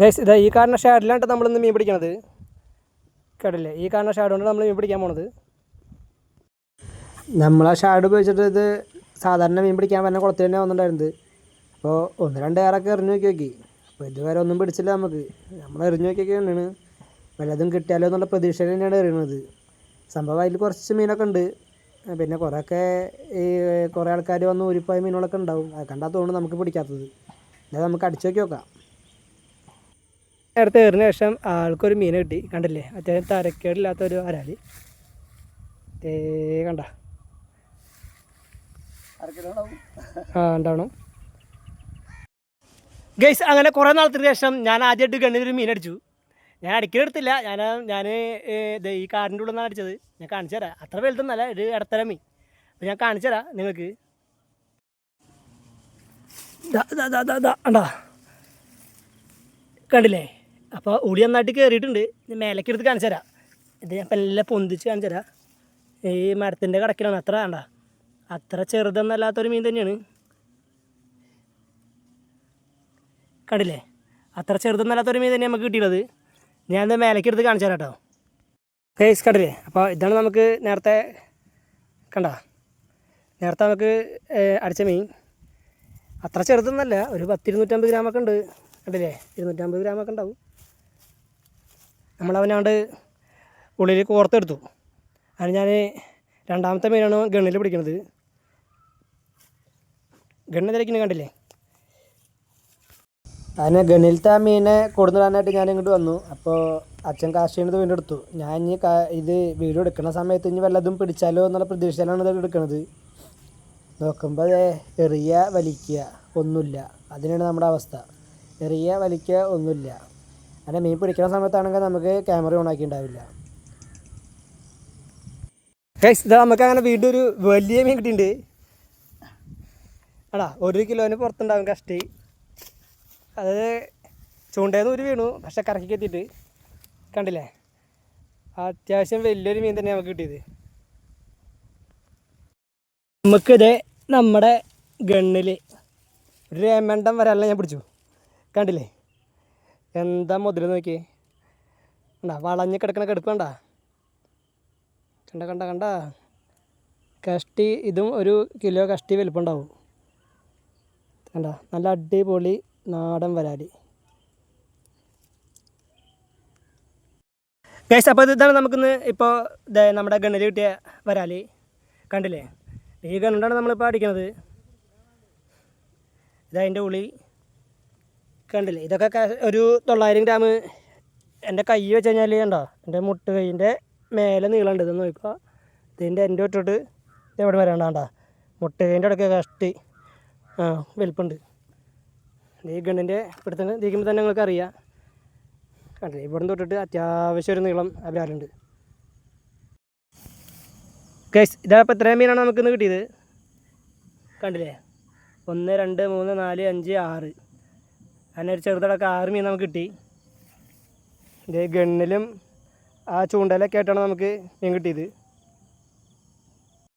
Guys ഇതാ ഈ കാണുന്ന ഷാഡിലാണ് നമ്മളിന്ന് മീൻ പിടിക്കണത്? കേട്ടില്ലേ? ഈ കാണുന്ന ഷാഡ് കൊണ്ട് നമ്മൾ മീൻ പിടിക്കാൻ പോണത്. നമ്മൾ ആ ഷാഡ് ഉപയോഗിച്ചിട്ട് ഇത് സാധാരണ മീൻ പിടിക്കാൻ പറഞ്ഞ കുളത്തിൽ തന്നെ വന്നിട്ടുണ്ടായിരുന്നത്. അപ്പോൾ ഒന്ന് രണ്ട് ഏറൊക്കെ എറിഞ്ഞു നോക്കി നോക്കി. അപ്പോൾ ഇതുവരെ ഒന്നും പിടിച്ചില്ല നമുക്ക്. നമ്മൾ എറിഞ്ഞു നോക്കിയൊക്കെയാണ് വല്ലതും കിട്ടിയാലോ എന്നുള്ള പ്രതീക്ഷയിൽ തന്നെയാണ് എറിയുന്നത് സംഭവം അതിൽ കുറച്ച് മീനൊക്കെ ഉണ്ട്. പിന്നെ കുറേയൊക്കെ ഈ കുറേ ആൾക്കാർ വന്ന് ഊരിപ്പോയ മീനുകളൊക്കെ ഉണ്ടാവും. അത് കണ്ടാൽ തോന്നുന്നു നമുക്ക് പിടിക്കാത്തത്. അത് നമുക്ക് അടിച്ചു നോക്കി നോക്കാം. നേരത്തെ ഏറിന് ശേഷം ആൾക്കൊരു മീൻ കിട്ടി. കണ്ടില്ലേ? അത്യാവശ്യം തരക്കേടില്ലാത്തൊരു അരാളി തേ കണ്ട. ആ ഉണ്ടാവണം ഗൈസ് അങ്ങനെ കുറേ നാളത്തിന് ശേഷം ഞാൻ ആദ്യമായിട്ട് ഗണ്ണിലൊരു മീൻ അടിച്ചു. ഞാൻ അടിക്കലെടുത്തില്ല. ഞാൻ ഞാൻ ഈ കാറിന്റെ ഉള്ളിൽ നിന്നാണ് അടിച്ചത്. ഞാൻ കാണിച്ചു തരാം. അത്ര വലുതൊന്നല്ല ഒരു ഇടത്തര മീൻ. അപ്പോൾ ഞാൻ കാണിച്ചു തരാം നിങ്ങൾക്ക്. കണ്ടില്ലേ? അപ്പോൾ ഉളി നന്നായിട്ട് കയറിയിട്ടുണ്ട് മേലേക്ക് എടുത്ത് കാണിച്ചു തരാം. ഇത് ഞാൻ എല്ലാം പൊന്തിച്ച് കാണിച്ചു തരാം. ഈ മരത്തിന്റെ കടക്കിലാണ്. അത്ര വേണ്ട. അത്ര ചെറുതെന്നല്ലാത്തൊരു മീൻ തന്നെയാണ്. കണ്ടില്ലേ? അത്ര ചെറുതെന്നല്ലാത്തൊരു മീൻ തന്നെ നമുക്ക് കിട്ടിയുള്ളത് ഞാൻ ഇത് മേലേക്ക് എടുത്ത് കാണിച്ചു തരാം കേട്ടോ. കേസ് കണ്ടില്ലേ? അപ്പോൾ ഇതാണ് നമുക്ക് നേരത്തെ കണ്ട? നേരത്തെ നമുക്ക് അടിച്ച മീൻ. അത്ര ചെറുതൊന്നല്ല. ഒരു പത്തിരുന്നൂറ്റമ്പത് ഗ്രാമൊക്കെ ഉണ്ട്. കണ്ടില്ലേ? ഇരുന്നൂറ്റമ്പത് ഗ്രാമൊക്കെ ഉണ്ടാവും. നമ്മളവനാണ്ട് ഉള്ളിൽ കോർത്തെടുത്തു അത് ഞാൻ രണ്ടാമത്തെ മീനാണ് ഗണ്ണിൽ പിടിക്കുന്നത് ഗണ്ണ് തിരക്കിനെ കണ്ടില്ലേ? അതിനെ ഗണ്ണിലത്തെ ആ മീനെ കൊടുന്നിടാനായിട്ട് ഞാൻ ഇങ്ങോട്ട് വന്നു. അപ്പോൾ അച്ഛൻ കാശിയത് വീണ്ടും എടുത്തു. ഞാൻ ഇനി ഇത് വീഡിയോ എടുക്കുന്ന സമയത്ത് ഇനി വല്ലതും പിടിച്ചാലോ എന്നുള്ള പ്രതീക്ഷയിലാണ് ഇത് എടുക്കുന്നത് നോക്കുമ്പോൾ എറിയ വലിക്കുക ഒന്നുമില്ല. അതിനാണ് നമ്മുടെ അവസ്ഥ. എറിയ വലിക്കുക ഒന്നുമില്ല. അങ്ങനെ മീൻ പിടിക്കുന്ന സമയത്താണെങ്കിൽ നമുക്ക് ക്യാമറ ഓൺ ആക്കി ഉണ്ടാവില്ല നമുക്ക് അങ്ങനെ വീണ്ടും ഒരു വലിയ മീൻ കിട്ടിയിട്ടുണ്ട്. അടാ ഒരു കിലോന് പുറത്തുണ്ടാവും കഷ്ടി അത് ചൂണ്ടേന്ന് ഒരു വീണു പക്ഷെ കറക്കി എത്തിയിട്ട് കണ്ടില്ലേ? അത്യാവശ്യം വലിയൊരു മീൻ തന്നെ നമുക്ക് കിട്ടിയത്. നമുക്കിത് നമ്മുടെ ഗണ്ണിൽ ഒരു രേമണ്ടം വരാനല്ല ഞാൻ പിടിച്ചു. കണ്ടില്ലേ? എന്താ മുതൽ നോക്കി കണ്ടാ വളഞ്ഞ് കിടക്കണ കിടപ്പ് കണ്ടാ? കണ്ട കണ്ട കണ്ട? കഷ്ടി ഇതും ഒരു കിലോ കഷ്ടി വലിപ്പം ഉണ്ടാവും കണ്ട നല്ല അടിപൊളി നാടൻ വരാലി ഗൈസ് അപ്പോൾ ഇതാണ് നമുക്കിന്ന് ഇപ്പോൾ നമ്മുടെ ഗണ്ണിൽ കിട്ടിയ വരാലി. കണ്ടില്ലേ? ഈ ഗണ്ണുണ്ടാണ് നമ്മളിപ്പോൾ അടിക്കുന്നത് ഇതാ ഇതതിന്റെ ഉള്ളി. കണ്ടില്ലേ? ഇതൊക്കെ ഒരു തൊള്ളായിരം ഗ്രാം എന്റെ കൈ വെച്ച് കഴിഞ്ഞാൽ കണ്ടോ? എന്റെ മുട്ട് കൈയിന്റെ മേലെ നീളമുണ്ട്. ഇതെന്ന് നോക്കുക ഇതിന്റെ എന്റെ ഒറ്റോട്ട് എവിടെ കണ്ടോ? മുട്ട കൈന്റെ ഇടയ്ക്ക് കഷ്ടി ആ വലിപ്പുണ്ട്. ഈ ഗണ്ണിന്റെ ഇവിടുത്തെ ഇരിക്കുമ്പോൾ തന്നെ നിങ്ങൾക്ക് അറിയാം. കണ്ടില്ലേ? ഇവിടുന്ന് തൊട്ടിട്ട് അത്യാവശ്യം ഒരു നീളം അവരാലുണ്ട് കേസ് ഇതാ ഇപ്പോൾ ഇത്രയും മീനാണ് നമുക്കിന്ന് കിട്ടിയത്? കണ്ടില്ലേ? ഒന്ന് രണ്ട് മൂന്ന് നാല് അഞ്ച് ആറ്. അങ്ങനെ ഒരു ചെറുതടക്കം ആറ് മീൻ നമുക്ക് കിട്ടി. ഇത് ഗണ്ണിലും ആ ചൂണ്ടയിലൊക്കെ ആയിട്ടാണ് നമുക്ക് മീൻ കിട്ടിയത്.